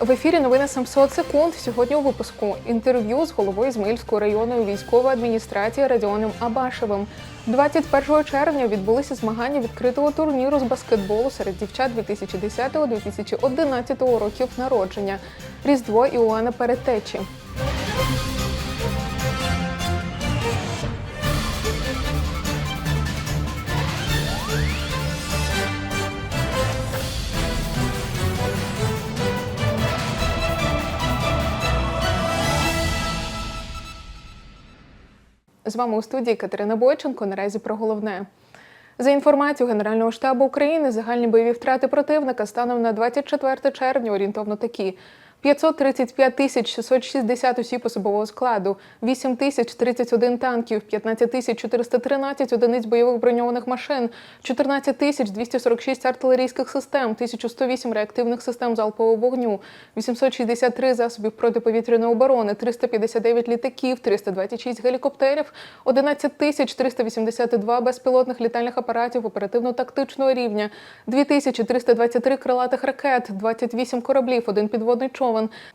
В ефірі новини 700 секунд. Сьогодні у випуску інтерв'ю з головою Ізмаїльської районної військової адміністрації Радіоном Абашевим. 21 червня відбулися змагання відкритого турніру з баскетболу серед дівчат 2010-2011 років народження. Різдво Іоанна Перетечі. З вами у студії Катерина Бойченко. Наразі про головне. За інформацією Генерального штабу України, загальні бойові втрати противника станом на 24 червня орієнтовно такі. 535 тисяч 660 осіб особового складу, 8 тисяч 31 танків, 15 тисяч 413 одиниць бойових броньованих машин, 14 тисяч 246 артилерійських систем, 1108 реактивних систем залпового вогню, 863 засобів протиповітряної оборони, 359 літаків, 326 гелікоптерів, 11 тисяч 382 безпілотних літальних апаратів оперативно-тактичного рівня, 2323 крилатих ракет, 28 кораблів, один підводний човен,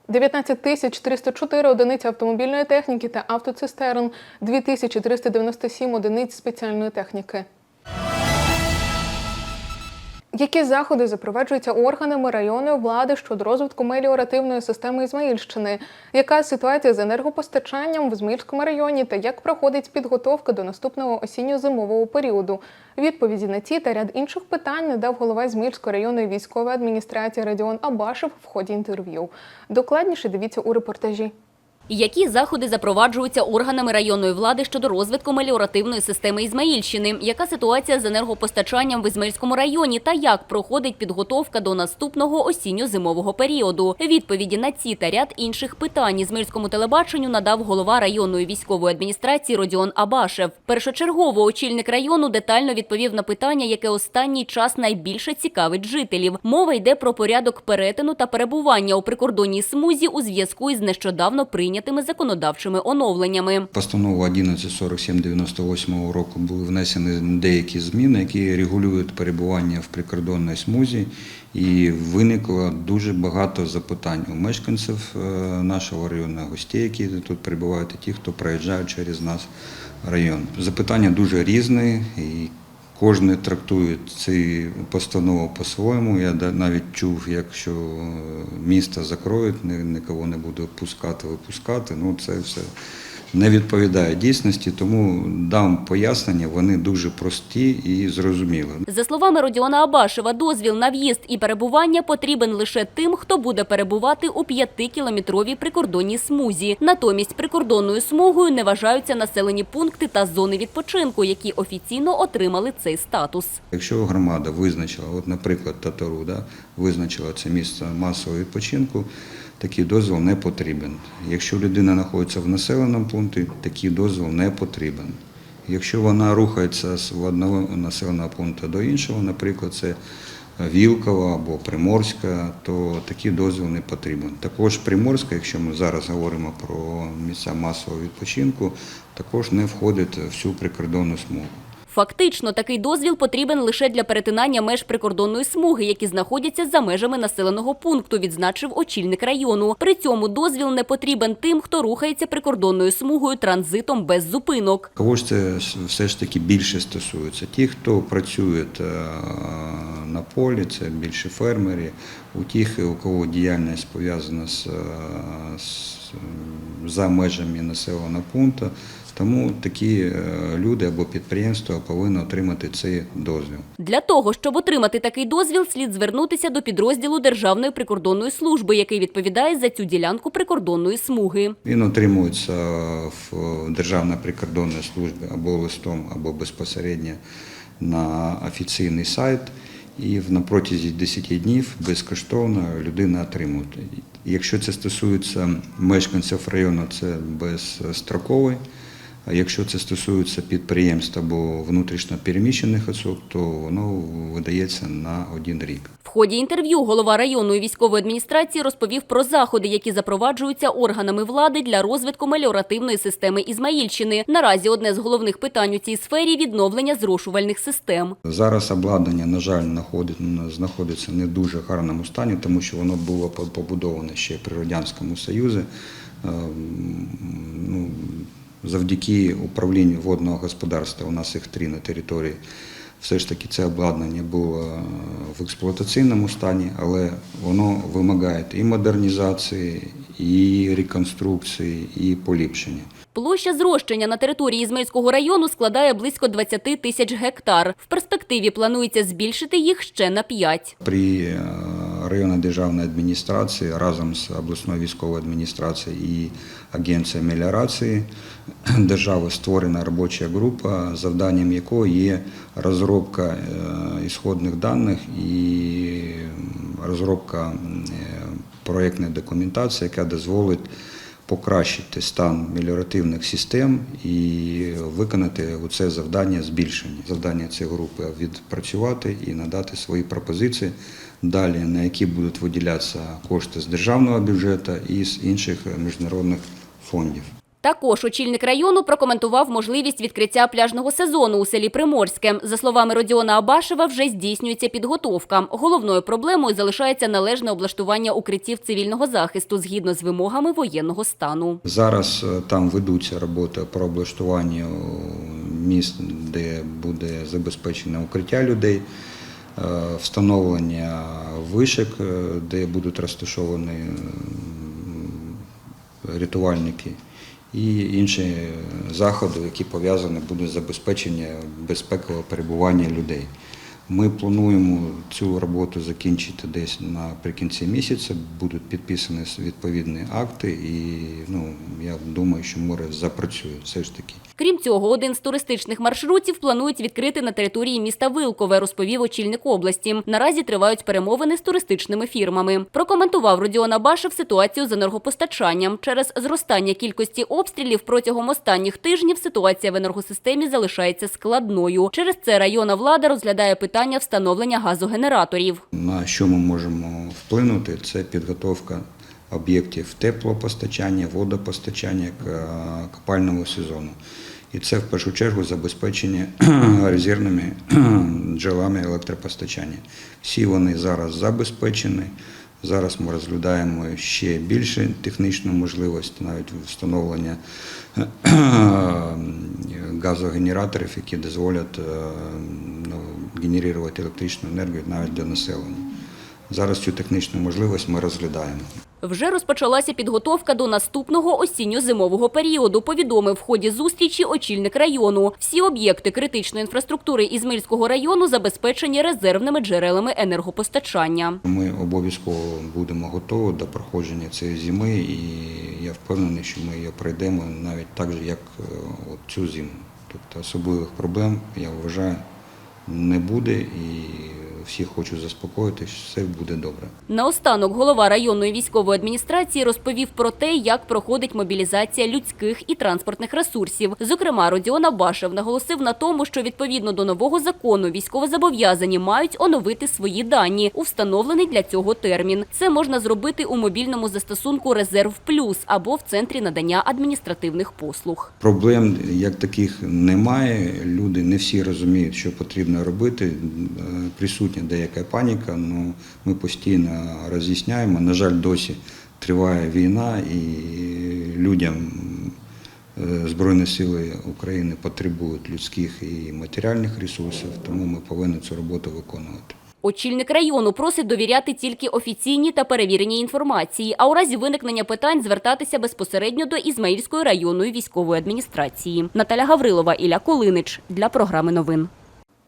19 тисяч 304 одиниці автомобільної техніки та автоцистерн, 2397 одиниць спеціальної техніки. Які заходи запроваджуються органами районної влади щодо розвитку меліоративної системи Ізмаїльщини? Яка ситуація з енергопостачанням в Ізмаїльському районі та як проходить підготовка до наступного осінньо-зимового періоду? Відповіді на ці та ряд інших питань надав голова Ізмаїльської районної військової адміністрації Радіон Абашев в ході інтерв'ю. Докладніше дивіться у репортажі. Які заходи запроваджуються органами районної влади щодо розвитку меліоративної системи Ізмаїльщини? Яка ситуація з енергопостачанням в Ізмаїльському районі та як проходить підготовка до наступного осінньо-зимового періоду? Відповіді на ці та ряд інших питань Ізмаїльському телебаченню надав голова районної військової адміністрації Родіон Абашев. Першочергово очільник району детально відповів на питання, яке останній час найбільше цікавить жителів. Мова йде про порядок перетину та перебування у прикордонній смузі у зв'язку із нещодавно прийнятими законодавчими оновленнями. Постанову 1147-98 року були внесені деякі зміни, які регулюють перебування в прикордонній смузі, і виникло дуже багато запитань у мешканців е, нашого району, гостей, які тут перебувають, і ті, хто проїжджають через наш район. Запитання дуже різні. і Кожен трактує цю постанову по-своєму. Я навіть чув, якщо е, місто закроють, нікого не буде пускати, випускати. Ну це все не відповідає дійсності, тому дам пояснення, вони дуже прості і зрозумілі. За словами Родіона Абашева, дозвіл на в'їзд і перебування потрібен лише тим, хто буде перебувати у п'ятикілометровій прикордонній смузі. Натомість прикордонною смугою не вважаються населені пункти та зони відпочинку, які офіційно отримали цей статус. Якщо громада визначила, от, наприклад, Татару, да, визначила це місце масового відпочинку, такий дозвіл не потрібен. Якщо людина знаходиться в населеному пункті, такий дозвіл не потрібен. Якщо вона рухається з одного населеного пункту до іншого, наприклад, це Вілкова або Приморська, то такий дозвіл не потрібен. Також Приморська, якщо ми зараз говоримо про місця масового відпочинку, також не входить в всю прикордонну смугу. Фактично, такий дозвіл потрібен лише для перетинання меж прикордонної смуги, які знаходяться за межами населеного пункту, відзначив очільник району. При цьому дозвіл не потрібен тим, хто рухається прикордонною смугою транзитом без зупинок. Кого це все ж таки більше стосується? Ті, хто працює е, на полі, це більше фермери, у тих, у кого діяльність пов'язана з, е, за межами населеного пункту. Тому такі е, люди або підприємства повинні отримати цей дозвіл. Для того, щоб отримати такий дозвіл, слід звернутися до підрозділу Державної прикордонної служби, який відповідає за цю ділянку прикордонної смуги. Він отримується в Державній прикордонній службі або листом, або безпосередньо на офіційний сайт. І на протязі 10 днів безкоштовно людина отримує. Якщо це стосується мешканців району, це безстроковий. А якщо це стосується підприємств або внутрішньо переміщених осіб, то воно видається на один рік. В ході інтерв'ю голова районної військової адміністрації розповів про заходи, які запроваджуються органами влади для розвитку меліоративної системи Ізмаїльщини. Наразі одне з головних питань у цій сфері відновлення зрошувальних систем. Зараз обладнання, на жаль, знаходиться не в дуже гарному стані, тому що воно було по- побудоване ще при Радянському Союзі. Ем, Ну, завдяки управлінню водного господарства, у нас їх три на території, все ж таки це обладнання було е, в експлуатаційному стані, але воно вимагає і модернізації, і реконструкції, і поліпшення. Площа зрощення на території Ізмаїльського району складає близько 20 тисяч гектар. В перспективі планується збільшити їх ще на 5. При районній державній адміністрації разом з обласною військовою адміністрацією і агенцією меліорації держави створена робоча група, завданням якої є розробка е, ісходних даних і розробка е, проєктної документації, яка дозволить покращити стан меліоративних систем і виконати у це завдання збільшення. Завдання цієї групи відпрацювати і надати свої пропозиції далі, на які будуть виділятися кошти з державного бюджету і з інших міжнародних фондів. Також очільник району прокоментував можливість відкриття пляжного сезону у селі Приморське. За словами Родіона Абашева, вже здійснюється підготовка. Головною проблемою залишається належне облаштування укриттів цивільного захисту згідно з вимогами воєнного стану. Зараз е, там ведуться роботи по облаштуванню міст, де буде забезпечене укриття людей, встановлення вишик, е, де будуть розташовані рятувальники. І інші заходи, які пов'язані будуть з забезпеченням безпекового перебування людей. Ми плануємо цю роботу закінчити десь наприкінці місяця. Будуть підписані відповідні акти, і ну я думаю, що море запрацює все ж таки. Крім цього, один з туристичних маршрутів планують відкрити на території міста Вилкове, розповів очільник області. Наразі тривають перемовини з туристичними фірмами. Прокоментував Родіон Абашев ситуацію з енергопостачанням. Через зростання кількості обстрілів протягом останніх тижнів ситуація в енергосистемі залишається складною. Через це районна влада розглядає питання встановлення газогенераторів. На що ми можемо вплинути? Це підготовка об'єктів теплопостачання, водопостачання к копального сезону. І це в першу чергу забезпечення резервними джерелами електропостачання. Всі вони зараз забезпечені. Зараз ми розглядаємо ще більше технічну можливість, навіть встановлення газогенераторів, які дозволять е, генерувати електричну енергію навіть для населення. Зараз цю технічну можливість ми розглядаємо. Вже розпочалася підготовка до наступного осінньо-зимового періоду, повідомив в ході зустрічі очільник району. Всі об'єкти критичної інфраструктури Ізмаїльського району забезпечені резервними джерелами енергопостачання. Ми обов'язково будемо готові до проходження цієї зими, і я впевнений, що ми її пройдемо навіть так же, як е, цю зиму. Тобто особливих проблем, я вважаю, не буде, і всіх хочу заспокоїти, що все буде добре. Наостанок голова районної військової адміністрації розповів про те, як проходить мобілізація людських і транспортних ресурсів. Зокрема, Родіон Абашев наголосив на тому, що відповідно до нового закону військовозобов'язані мають оновити свої дані у встановлений для цього термін. Це можна зробити у мобільному застосунку Резерв Плюс або в центрі надання адміністративних послуг. Проблем як таких немає. Люди не всі розуміють, що потрібно робити. Е, Присутня деяка паніка. Ну ми постійно роз'ясняємо. На жаль, досі триває війна, і людям е, Збройні сили України потребують людських і матеріальних ресурсів, тому ми повинні цю роботу виконувати. Очільник району просить довіряти тільки офіційній та перевіреній інформації, а у разі виникнення питань звертатися безпосередньо до Ізмаїльської районної військової адміністрації. Наталя Гаврилова, Ілля Колинич для програми новин.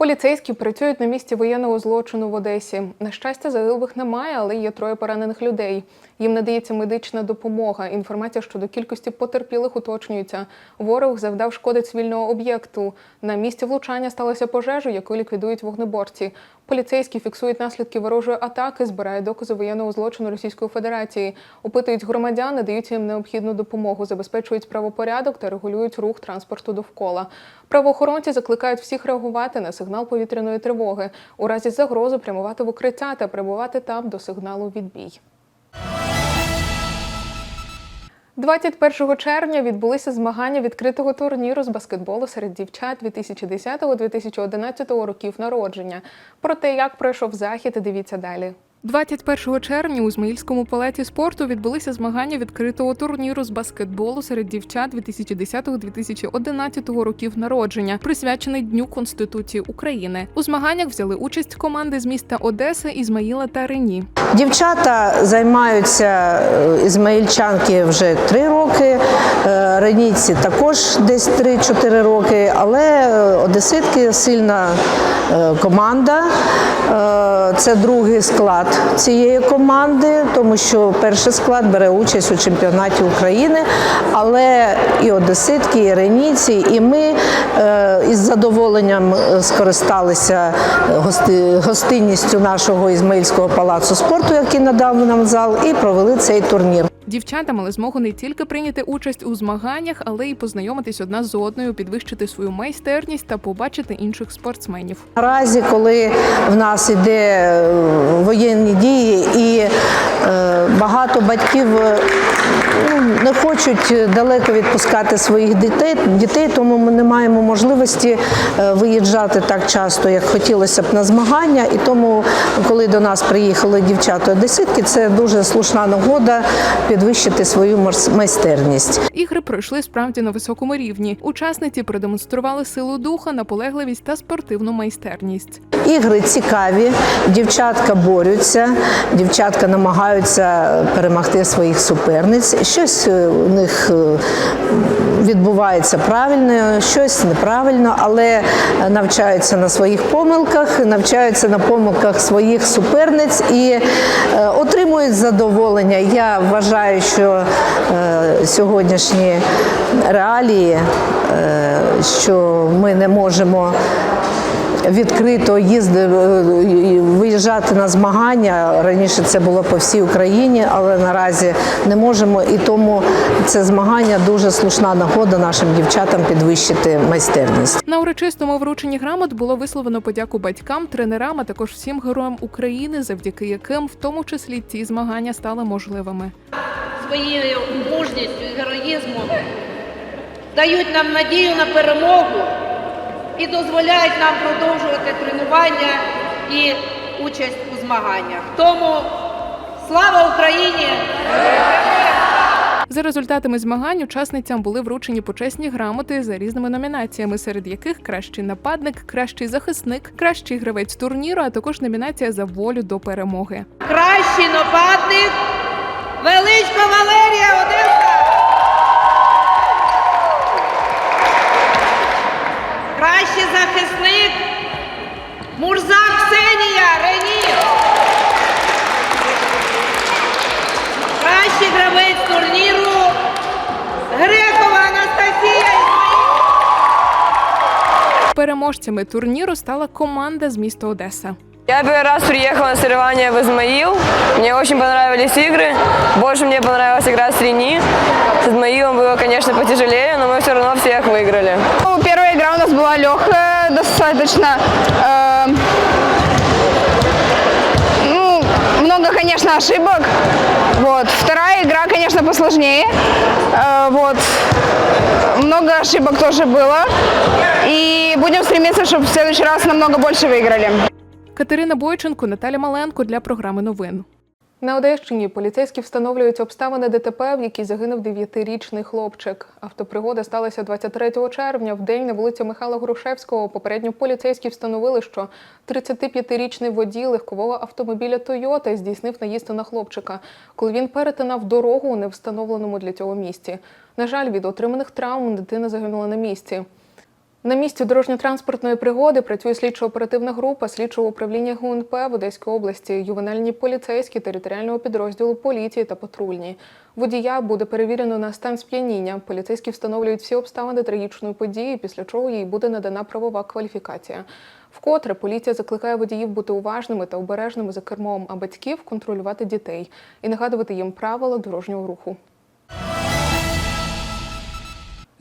Поліцейські працюють на місці воєнного злочину в Одесі. На щастя, загиблих немає, але є троє поранених людей. Їм надається медична допомога. Інформація щодо кількості потерпілих уточнюється. Ворог завдав шкоди цивільного об'єкту. На місці влучання сталася пожежа, яку ліквідують вогнеборці. Поліцейські фіксують наслідки ворожої атаки, збирають докази воєнного злочину Російської Федерації, опитують громадян, надають їм необхідну допомогу, забезпечують правопорядок та регулюють рух транспорту довкола. Правоохоронці закликають всіх реагувати на сигнал повітряної тривоги, у разі загрози прямувати в укриття та перебувати там до сигналу відбій. 21 червня відбулися змагання відкритого турніру з баскетболу серед дівчат 2010-2011 років народження. Про те, як пройшов захід, дивіться далі. 21 червня у Змаїльському палаті спорту відбулися змагання відкритого турніру з баскетболу серед дівчат 2010-2011 років народження, присвячений Дню Конституції України. У змаганнях взяли участь команди з міста Одеса, Ізмаїла та Рені. Дівчата займаються е, ізмаїльчанки вже три роки, е, ренійці також десь 3-4 роки, але е, одеситки сильна команда. Це другий склад цієї команди, тому що перший склад бере участь у чемпіонаті України, але і одеситки, і ренійці, і ми із задоволенням скористалися гостинністю нашого Ізмаїльського палацу спорту, який надав нам зал, і провели цей турнір. Дівчата мали змогу не тільки прийняти участь у змаганнях, але й познайомитись одна з одною, підвищити свою майстерність та побачити інших спортсменів. Наразі, коли в нас іде е, воєнні дії, і е, багато батьків не хочуть далеко відпускати своїх дітей, дітей, тому ми не маємо можливості е, виїжджати так часто, як хотілося б на змагання. І тому, коли до нас приїхали дівчата одеситки, це дуже слушна нагода підвищити свою майстерність. Ігри пройшли справді на високому рівні. Учасниці продемонстрували силу духа, наполегливість та спортивну майстерність. Ігри цікаві, дівчатка борються, дівчатка намагаються перемогти своїх суперниць. Щось е, у них е, відбувається правильно, щось неправильно, але навчаються на своїх помилках, навчаються на помилках своїх суперниць і е, отримують задоволення. Я вважаю, що сьогоднішні реалії, що ми не можемо відкрито їздити, виїжджати на змагання. Раніше це було по всій Україні, але наразі не можемо. І тому це змагання дуже слушна нагода нашим дівчатам підвищити майстерність. На урочистому врученні грамот було висловлено подяку батькам, тренерам, а також всім героям України, завдяки яким, в тому числі, ці змагання стали можливими. своєю мужністю і героїзмом дають нам надію на перемогу і дозволяють нам продовжувати тренування і участь у змаганнях. Тому слава Україні! За результатами змагань учасницям були вручені почесні грамоти за різними номінаціями, серед яких кращий нападник, кращий захисник, кращий гравець турніру, а також номінація за волю до перемоги. Кращий нападник Величко Валерія Одеса! Кращий захисник Мурза Ксенія Рені. Кращий гравець турніру Грекова Анастасія. Переможцями турніру стала команда з міста Одеса. Я первый раз приехала на соревнования в Измаил. Мне очень понравились игры. Больше мне понравилась игра с Рени. С Измаилом было, конечно, потяжелее, но мы все равно всех выиграли. была легкая достаточно. Э, Ну, много, конечно, ошибок. Вот. Вторая игра, конечно, посложнее. Э, Вот. Много ошибок тоже было. И будем стремиться, чтобы в следующий раз намного больше выиграли. Катерина Бойченко, Наталя Маленко для програми новин. На Одещині поліцейські встановлюють обставини ДТП, в якій загинув 9-річний хлопчик. Автопригода сталася 23 червня. В день на вулиці Михайла Грушевського. Попередньо поліцейські встановили, що 35-річний водій легкового автомобіля Тойота здійснив наїзд на хлопчика, коли він перетинав дорогу у невстановленому для цього місці. На жаль, від отриманих травм дитина загинула на місці. На місці дорожньо-транспортної пригоди працює слідчо-оперативна група слідчого управління ГУНП в Одеській області, ювенальні поліцейські територіального підрозділу поліції та патрульні. Водія буде перевірено на стан сп'яніння. Поліцейські встановлюють всі обставини трагічної події, після чого їй буде надана правова кваліфікація. Вкотре поліція закликає водіїв бути уважними та обережними за кермом, а батьків контролювати дітей і нагадувати їм правила дорожнього руху.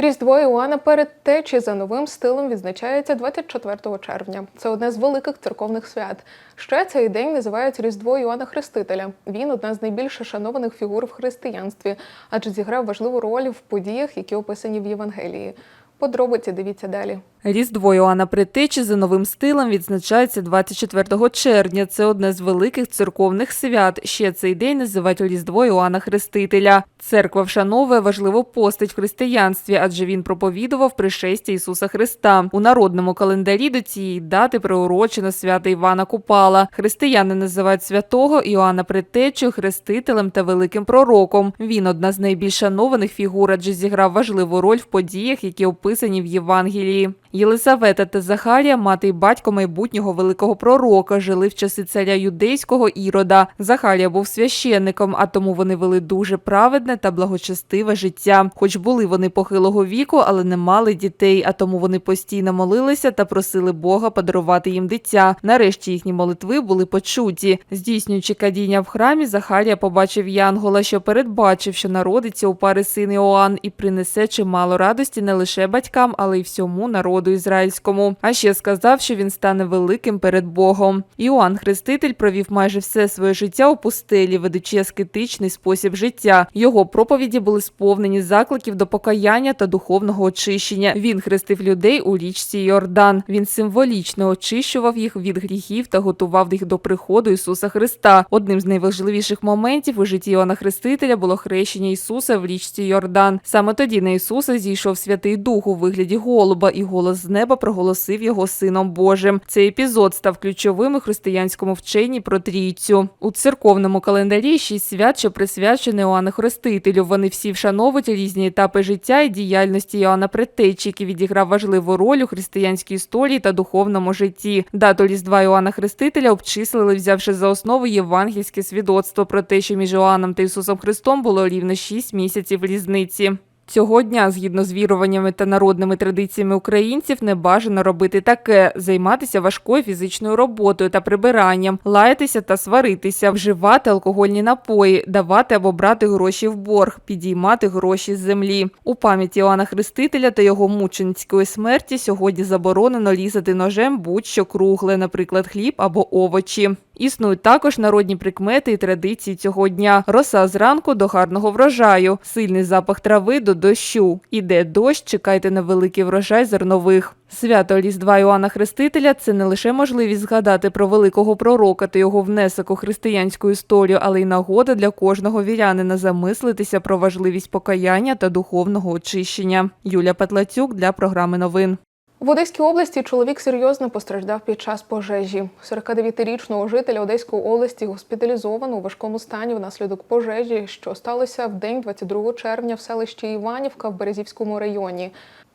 Різдво Іоанна Передтечі за новим стилем відзначається 24 червня. Це одне з великих церковних свят. Ще цей день називають Різдво Іоанна Хрестителя. Він одна з найбільш шанованих фігур в християнстві, адже зіграв важливу роль в подіях, які описані в Євангелії. Подробиці дивіться далі. Різдво Іоанна Предтечі за новим стилем відзначається 24 червня. Це одне з великих церковних свят. Ще цей день називають Різдво Іоанна Хрестителя. Церква вшановує важливу постать в християнстві, адже він проповідував пришестя Ісуса Христа. У народному календарі до цієї дати приурочено свято Івана Купала. Християни називають святого Іоанна Предтечу хрестителем та великим пророком. Він одна з найбільш шанованих фігур, адже зіграв важливу роль в подіях, які описані в Євангелії. Єлисавета та Захарія, мати й батько майбутнього великого пророка, жили в часи царя юдейського Ірода. Захарія був священником, а тому вони вели дуже праведне та благочестиве життя. Хоч були вони похилого віку, але не мали дітей, а тому вони постійно молилися та просили Бога подарувати їм дитя. Нарешті їхні молитви були почуті. Здійснюючи кадіння в храмі, Захарія побачив Янгола, що передбачив, що народиться у пари син Іоанн і принесе чимало радості не лише батькам, але й всьому народу ізраїльському. А ще сказав, що він стане великим перед Богом. Іоанн Хреститель провів майже все своє життя у пустелі, ведучи аскетичний спосіб життя. Його проповіді були сповнені закликів до покаяння та духовного очищення. Він хрестив людей у річці Йордан. Він символічно очищував їх від гріхів та готував їх до приходу Ісуса Христа. Одним з найважливіших моментів у житті Іоанна Хрестителя було хрещення Ісуса в річці Йордан. Саме тоді на Ісуса зійшов Святий Дух у вигляді голуба, і голос з неба проголосив його сином Божим. Цей епізод став ключовим у християнському вченні про трійцю. У церковному календарі шість свят, що присвячені Іоанну Хрестителю. Вони всі вшановують різні етапи життя і діяльності Іоанна Предтечі, який відіграв важливу роль у християнській історії та духовному житті. Дату Різдва Іоанна Хрестителя обчислили, взявши за основу євангельське свідоцтво про те, що між Іоанном та Ісусом Христом було рівно шість місяців різниці. Цього дня, згідно з віруваннями та народними традиціями українців, не бажано робити таке: займатися важкою фізичною роботою та прибиранням, лаятися та сваритися, вживати алкогольні напої, давати або брати гроші в борг, підіймати гроші з землі. У пам'яті Іоанна Хрестителя та його мученицької смерті сьогодні заборонено різати ножем будь-що кругле, наприклад, хліб або овочі. Існують також народні прикмети і традиції цього дня. Роса зранку до гарного врожаю, сильний запах трави до дощу. Іде дощ, чекайте на великий врожай зернових. Свято Різдва Іоанна Хрестителя це не лише можливість згадати про великого пророка та його внесок у християнську історію, але й нагода для кожного вірянина замислитися про важливість покаяння та духовного очищення. Юля Петлацюк для програми новин. В Одеській області чоловік серйозно постраждав під час пожежі. 49-річного жителя Одеської області госпіталізовано у важкому стані внаслідок пожежі, що сталося в день 22 червня в селищі Іванівка в Березівському районі.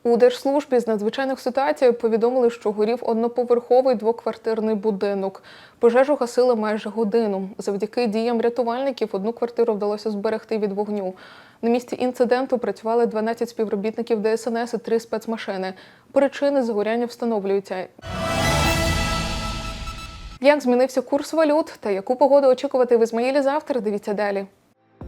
У Держслужбі з надзвичайних ситуацій повідомили, що горів одноповерховий двоквартирний будинок. Пожежу гасили майже годину. Завдяки діям рятувальників одну квартиру вдалося зберегти від вогню. На місці інциденту працювали 12 співробітників ДСНС і три спецмашини. Причини загоряння встановлюються. Як змінився курс валют та яку погоду очікувати в Ізмаїлі завтра? Дивіться далі.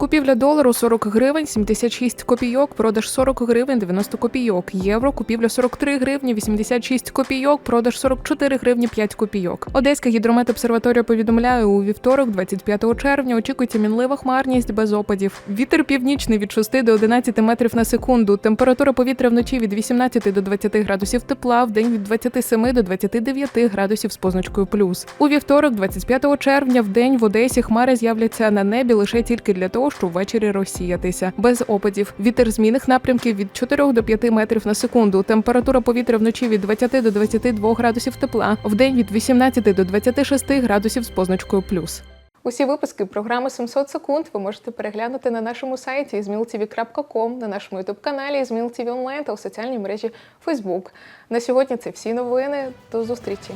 Купівля долару 40 гривень 76 копійок, продаж 40 гривень 90 копійок. Євро купівля 43 гривні 86 копійок, продаж 44 гривні 5 копійок. Одеська гідрометобсерваторія повідомляє, у вівторок, 25 червня, очікується мінлива хмарність без опадів. Вітер північний від 6 до 11 метрів на секунду. Температура повітря вночі від 18 до 20 градусів тепла, в день від 27 до 29 градусів з позначкою плюс. У вівторок, 25 червня, в день в Одесі хмари з'являться на небі лише тільки для того, щоб ввечері розсіятися. Без опадів. Вітер змінних напрямків від 4 до 5 метрів на секунду. Температура повітря вночі від 20 до 22 градусів тепла, в день від 18 до 26 градусів з позначкою плюс. Усі випуски програми 700 секунд ви можете переглянути на нашому сайті zmiltv.com, на нашому ютуб-каналі ZmilTV Online та у соціальній мережі Facebook. На сьогодні це всі новини. До зустрічі!